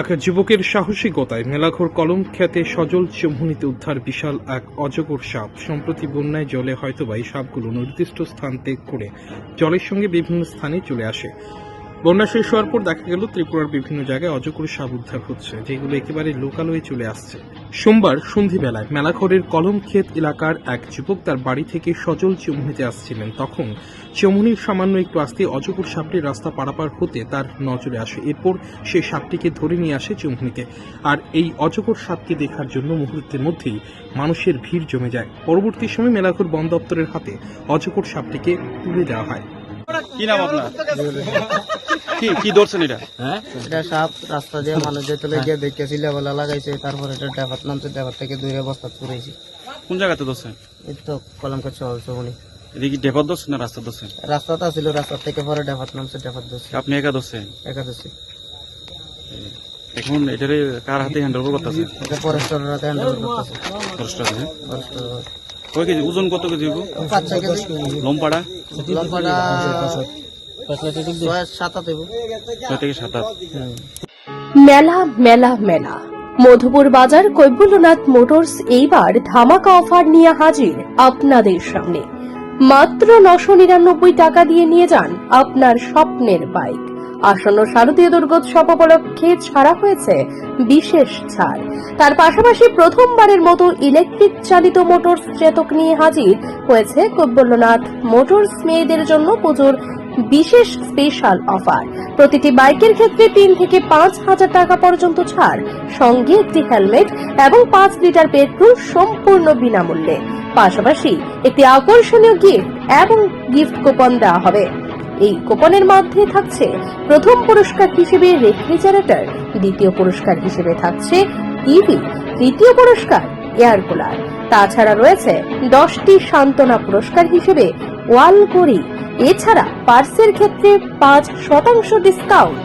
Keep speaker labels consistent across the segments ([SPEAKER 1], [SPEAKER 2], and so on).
[SPEAKER 1] এক যুবকের সাহসিকতায় মেলাঘর কলম খ্যাতে সজল চমুনিতে উদ্ধার বিশাল এক অজগর সাপ। সম্প্রতি বন্যায় জলে হয়তোবা এই সাপগুলো নির্দিষ্ট স্থান ত্যাগ করে জলের সঙ্গে বিভিন্ন স্থানে চলে আসে। বন্যা শেষ হওয়ার পর দেখা গেল ত্রিপুরার বিভিন্ন জায়গায় অজগর সাপ উদ্ধার হচ্ছে, যেগুলো একেবারে লোকালয়ে চলে আসছে। সোমবার সন্ধিবেলায় মেলাঘরের কলমক্ষেত এলাকার এক যুবক তার বাড়ি থেকে সজল চমুনিতে আসছিলেন, তখন চমুনির সামান্য একটু আসতে অজগর সাপটি রাস্তা পারাপার হতে তার নজরে আসে। এরপর সে সাপটিকে ধরে নিয়ে আসে চমুনিতে আর এই অজগর সাপকে দেখার জন্য মুহূর্তের মধ্যেই মানুষের ভিড় জমে যায়। পরবর্তী সময় মেলাঘর বন দপ্তরের হাতে অজগর সাপটিকে তুলে দেওয়া হয়।
[SPEAKER 2] কি নাম আপনার? কি কি ধরছেন এটা?
[SPEAKER 3] হ্যাঁ? এটা সাপ রাস্তা দিয়ে মানুষ যেতে গিয়ে দেখেছি লেবেলা লাগাইছে তারপর এটা ড্রাইভার নামছে ড্রাইভার থেকে দূরে বস্তা করেছি
[SPEAKER 2] কোন জায়গাতে ধরছেন?
[SPEAKER 3] এই তো কলমকে চলছে উনি
[SPEAKER 2] এটা কি ডেপর ধরছেন না রাস্তা ধরছেন?
[SPEAKER 3] রাস্তাটা ছিল রাস্তা থেকে পরে ড্রাইভার নামছে ড্রাইভার ধরছে।
[SPEAKER 2] আপনি একা ধরছেন?
[SPEAKER 3] একাদশী
[SPEAKER 2] এখন এটারে কার হাতে হ্যান্ড ওভার করতেছে
[SPEAKER 3] এটা ফরেস্টাররা হ্যান্ডেল করতেছে।
[SPEAKER 2] ফরেস্টার আছে
[SPEAKER 3] ফরেস্টার।
[SPEAKER 2] কয় কেজি? ওজন কত কেজি লম্পাড়া?
[SPEAKER 4] মেলা মেলা মেলা। মধুপুর বাজার কৈবল্যনাথ মোটরস এইবার ধামাকা অফার নিয়ে হাজির আপনাদের সামনে। মাত্র নশো নিরানব্বই টাকা দিয়ে নিয়ে যান আপনার স্বপ্নের বাইক। আসন্ন শারদীয় দুর্গোৎসব উপলক্ষে ছাড়া হয়েছে বিশেষ ছাড়। তার পাশাপাশি প্রথমবারের মতো ইলেকট্রিক চালিত মোটরস চেতক নিয়ে হাজির হয়েছে কৈবল্যনাথ মোটরস মেয়েদের জন্য পুজোর বিশেষ স্পেশাল অফার প্রতিটি বাইকের ক্ষেত্রে তিন থেকে পাঁচ হাজার টাকা পর্যন্ত ছাড়, সঙ্গে একটি হেলমেট এবং পাঁচ লিটার পেট্রোল সম্পূর্ণ বিনামূল্যে। পাশাপাশি একটি আকর্ষণীয় গিফট এবং গিফট কুপন দেওয়া হবে। এই কোপনের মধ্যে থাকছে প্রথম পুরস্কার হিসেবে রেফ্রিজারেটর, দ্বিতীয় পুরস্কার হিসেবে থাকছে টিভি, তৃতীয় পুরস্কার এয়ার কুলার। তাছাড়া রয়েছে দশটি সান্ত্বনা পুরস্কার হিসেবে ওয়াল ঘড়ি এছাড়া পার্সের ক্ষেত্রে পাঁচ শতাংশ discount.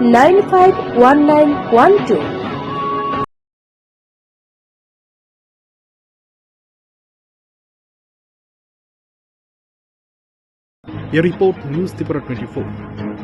[SPEAKER 4] nine five one nine
[SPEAKER 1] one two. A report, Newspaper 24.